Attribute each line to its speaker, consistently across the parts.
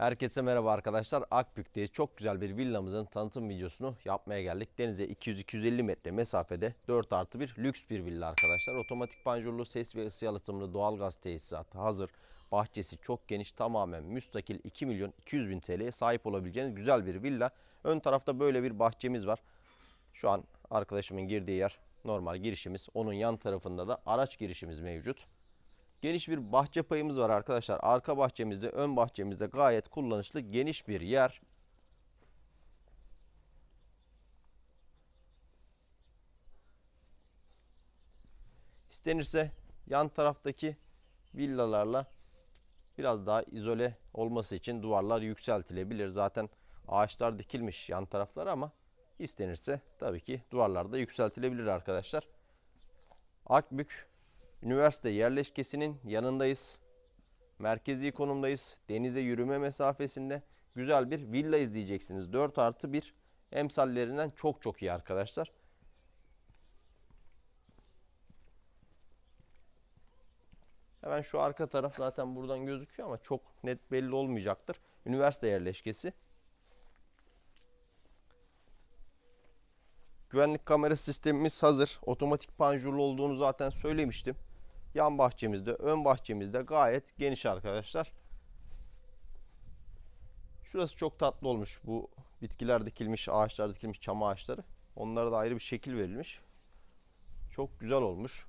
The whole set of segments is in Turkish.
Speaker 1: Herkese merhaba arkadaşlar. Akbük'te çok güzel bir villamızın tanıtım videosunu yapmaya geldik. Denize 200-250 metre mesafede 4 artı 1 lüks bir villa arkadaşlar. Otomatik panjurlu ses ve ısı yalıtımlı doğalgaz tesisatı hazır. Bahçesi çok geniş tamamen müstakil 2 milyon 200 bin TL'ye sahip olabileceğiniz güzel bir villa. Ön tarafta böyle bir bahçemiz var. Şu an arkadaşımın girdiği yer normal girişimiz. Onun yan tarafında da araç girişimiz mevcut. Geniş bir bahçe payımız var arkadaşlar. Arka bahçemizde, ön bahçemizde gayet kullanışlı geniş bir yer. İstenirse yan taraftaki villalarla biraz daha izole olması için duvarlar yükseltilebilir. Zaten ağaçlar dikilmiş yan taraflara ama istenirse tabii ki duvarlar da yükseltilebilir arkadaşlar. Akbük Üniversite yerleşkesinin yanındayız. Merkezi konumdayız. Denize yürüme mesafesinde güzel bir villa izleyeceksiniz. 4 artı 1 emsallerinden çok çok iyi arkadaşlar. Hemen şu arka taraf zaten buradan gözüküyor ama çok net belli olmayacaktır. Üniversite yerleşkesi. Güvenlik kamera sistemimiz hazır. Otomatik panjurlu olduğunu zaten söylemiştim. Yan bahçemizde, ön bahçemizde gayet geniş arkadaşlar. Şurası çok tatlı olmuş. Bu bitkiler dikilmiş, ağaçlar dikilmiş, çam ağaçları. Onlara da ayrı bir şekil verilmiş. Çok güzel olmuş.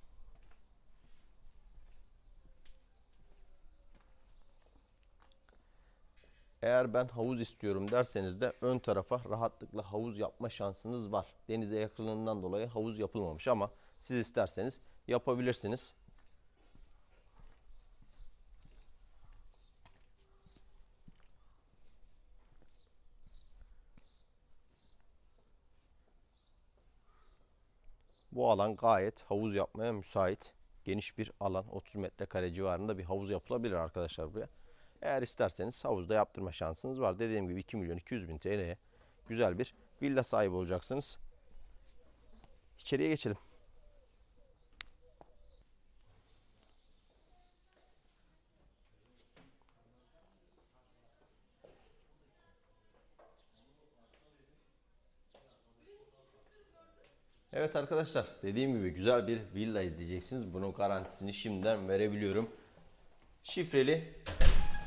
Speaker 1: Eğer ben havuz istiyorum derseniz de ön tarafa rahatlıkla havuz yapma şansınız var. Denize yakınlığından dolayı havuz yapılmamış ama siz isterseniz yapabilirsiniz. Bu alan gayet havuz yapmaya müsait. Geniş bir alan 30 metrekare civarında bir havuz yapılabilir arkadaşlar buraya. Eğer isterseniz havuzda yaptırma şansınız var. Dediğim gibi 2 milyon 200 bin TL'ye güzel bir villa sahibi olacaksınız. İçeriye geçelim. Evet arkadaşlar dediğim gibi güzel bir villa izleyeceksiniz. Bunun garantisini şimdiden verebiliyorum. Şifreli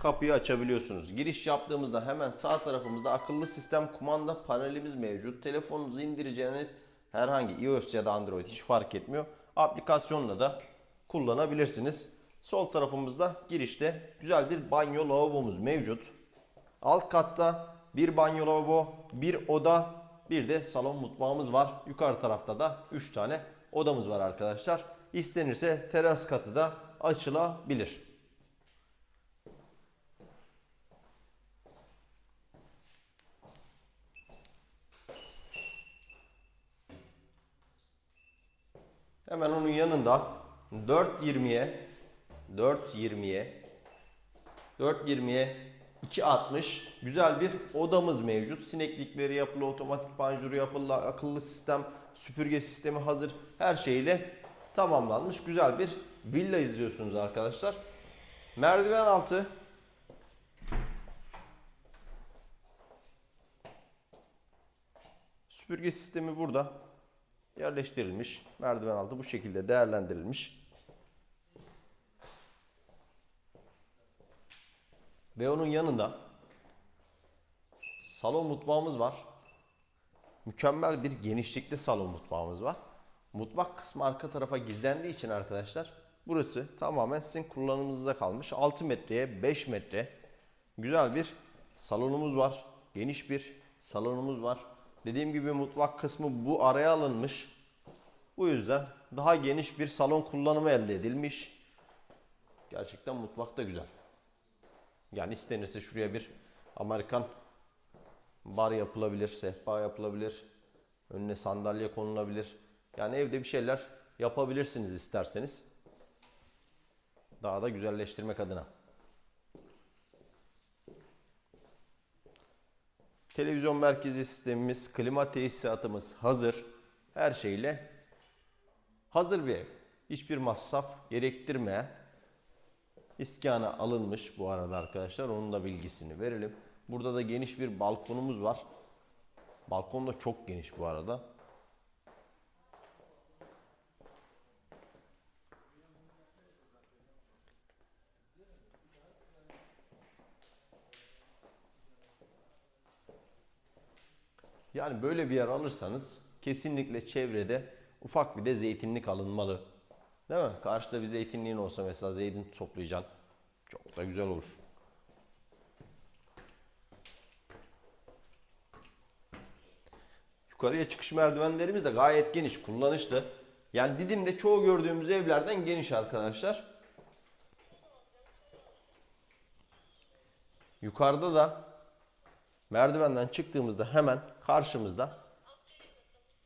Speaker 1: kapıyı açabiliyorsunuz. Giriş yaptığımızda hemen sağ tarafımızda akıllı sistem kumanda panelimiz mevcut. Telefonunuzu indireceğiniz herhangi iOS ya da Android hiç fark etmiyor. Aplikasyonla da kullanabilirsiniz. Sol tarafımızda girişte güzel bir banyo lavabomuz mevcut. Alt katta bir banyo lavabo, bir oda, bir de salon mutfağımız var. Yukarı tarafta da 3 tane odamız var arkadaşlar. İstenirse teras katı da açılabilir. Hemen onun yanında 4.20'ye 4.20'ye 4.20'ye 2.60 güzel bir odamız mevcut. Sineklikleri yapılı, otomatik panjuru yapılı, akıllı sistem, süpürge sistemi hazır. Her şeyle tamamlanmış güzel bir villa izliyorsunuz arkadaşlar. Merdiven altı Süpürge sistemi burada yerleştirilmiş. Merdiven altı bu şekilde değerlendirilmiş. Ve onun yanında salon mutfağımız var. Mükemmel bir genişlikli salon mutfağımız var. Mutfak kısmı arka tarafa gizlendiği için arkadaşlar burası tamamen sizin kullanımınıza kalmış. 6 metreye 5 metre güzel bir salonumuz var. Geniş bir salonumuz var. Dediğim gibi mutfak kısmı bu araya alınmış. Bu yüzden daha geniş bir salon kullanımı elde edilmiş. Gerçekten mutfak da güzel. Yani istenirse şuraya bir Amerikan bar yapılabilir, sehpa yapılabilir. Önüne sandalye konulabilir. Yani evde bir şeyler yapabilirsiniz isterseniz. Daha da güzelleştirmek adına. Televizyon merkezi sistemimiz, klima tesisatımız hazır. Her şeyle hazır bir ev. Hiçbir masraf gerektirmeyen İskana alınmış bu arada arkadaşlar. Onun da bilgisini verelim. Burada da geniş bir balkonumuz var. Balkon da çok geniş bu arada. Yani böyle bir yer alırsanız kesinlikle çevrede ufak bir de zeytinlik alınmalı. Değil mi? Karşıda bir zeytinliğin olsa mesela zeytin toplayacaksın. Çok da güzel olur. Yukarıya çıkış merdivenlerimiz de gayet geniş, kullanışlı. Yani Didim'de çoğu gördüğümüz evlerden geniş arkadaşlar. Yukarıda da merdivenden çıktığımızda hemen karşımızda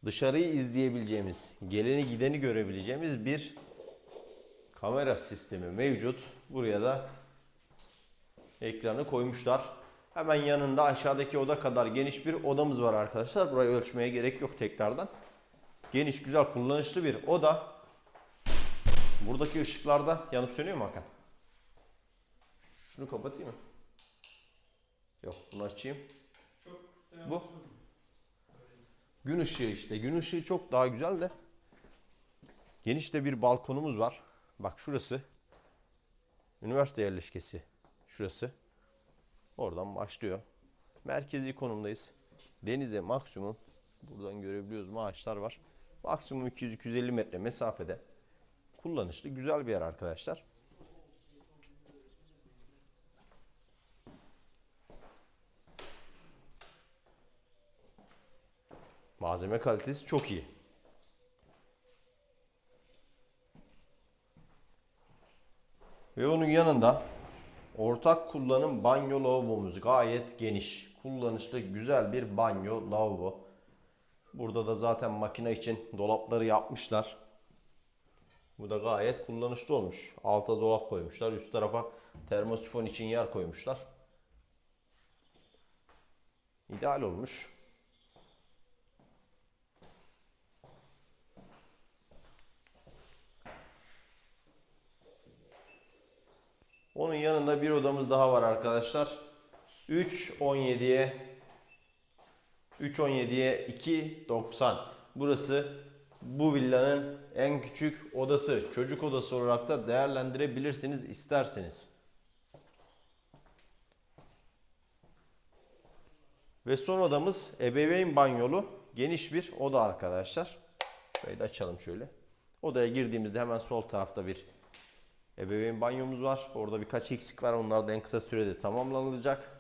Speaker 1: dışarıyı izleyebileceğimiz, geleni gideni görebileceğimiz bir kamera sistemi mevcut. Buraya da ekranı koymuşlar. Hemen yanında aşağıdaki oda kadar geniş bir odamız var arkadaşlar. Burayı ölçmeye gerek yok tekrardan. Geniş, güzel, kullanışlı bir oda. Buradaki ışıklarda yanıp sönüyor mu Hakan? Şunu kapatayım mı? Yok, bunu açayım. Bu. Gün ışığı işte. Gün ışığı çok daha güzel de. Geniş de bir balkonumuz var. Bak şurası. Üniversite yerleşkesi. Şurası. Oradan başlıyor. Merkezi konumdayız. Denize maksimum buradan görebiliyoruz ağaçlar var. Maksimum 200-250 metre mesafede. Kullanışlı güzel bir yer arkadaşlar. Malzeme kalitesi çok iyi. Ve onun yanında ortak kullanım banyo lavabomuz gayet geniş. Kullanışlı güzel bir banyo lavabo. Burada da zaten makine için dolapları yapmışlar. Bu da gayet kullanışlı olmuş. Alta dolap koymuşlar. Üst tarafa termosifon için yer koymuşlar. İdeal olmuş. Onun yanında bir odamız daha var arkadaşlar. 3.17'ye 3.17'ye 2.90. Burası bu villanın en küçük odası. Çocuk odası olarak da değerlendirebilirsiniz isterseniz. Ve son odamız ebeveyn banyolu geniş bir oda arkadaşlar. Da açalım şöyle. Odaya girdiğimizde hemen sol tarafta bir Ebeveyn banyomuz var. Orada birkaç eksik var. Onlar da en kısa sürede tamamlanacak.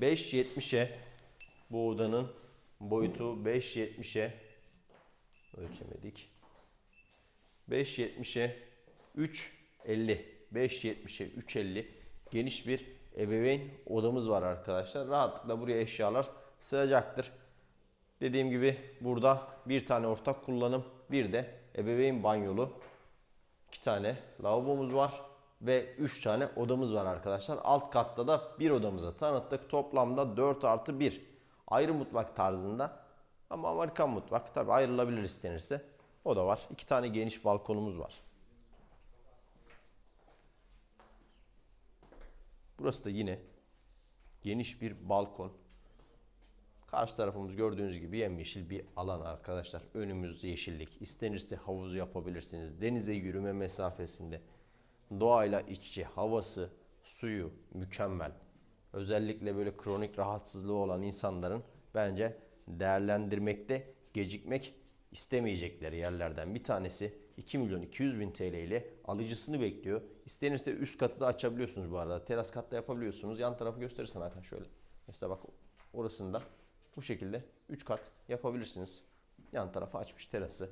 Speaker 1: ...5.70'e... ...bu odanın boyutu 5.70'e... ...ölçemedik... ...5.70'e... ...3.50... ...5.70'e 3.50... ...geniş bir ebeveyn odamız var arkadaşlar. Rahatlıkla buraya eşyalar sığacaktır. Dediğim gibi burada bir tane ortak kullanım, bir de ebeveyn banyolu, iki tane lavabomuz var ve üç tane odamız var arkadaşlar. Alt katta da bir odamızı tanıttık. Toplamda 4 artı 1 ayrı mutfak tarzında ama Amerikan mutfak tabi ayrılabilir istenirse. O da var. İki tane geniş balkonumuz var. Burası da yine geniş bir balkon. Karşı tarafımız gördüğünüz gibi yemyeşil bir alan arkadaşlar. Önümüz yeşillik. İstenirse havuzu yapabilirsiniz. Denize yürüme mesafesinde. Doğayla iç içe havası, suyu mükemmel. Özellikle böyle kronik rahatsızlığı olan insanların bence değerlendirmekte gecikmek istemeyecekleri yerlerden bir tanesi 2 milyon 200 bin TL ile alıcısını bekliyor. İstenirse üst katı da açabiliyorsunuz bu arada. Teras katta yapabiliyorsunuz. Yan tarafı gösterirsen Hakan şöyle. Mesela bak orasında bu şekilde 3 kat yapabilirsiniz. Yan tarafa açmış terası.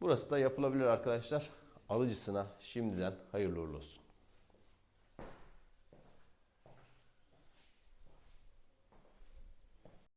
Speaker 1: Burası da yapılabilir arkadaşlar. Alıcısına şimdiden hayırlı uğurlu olsun.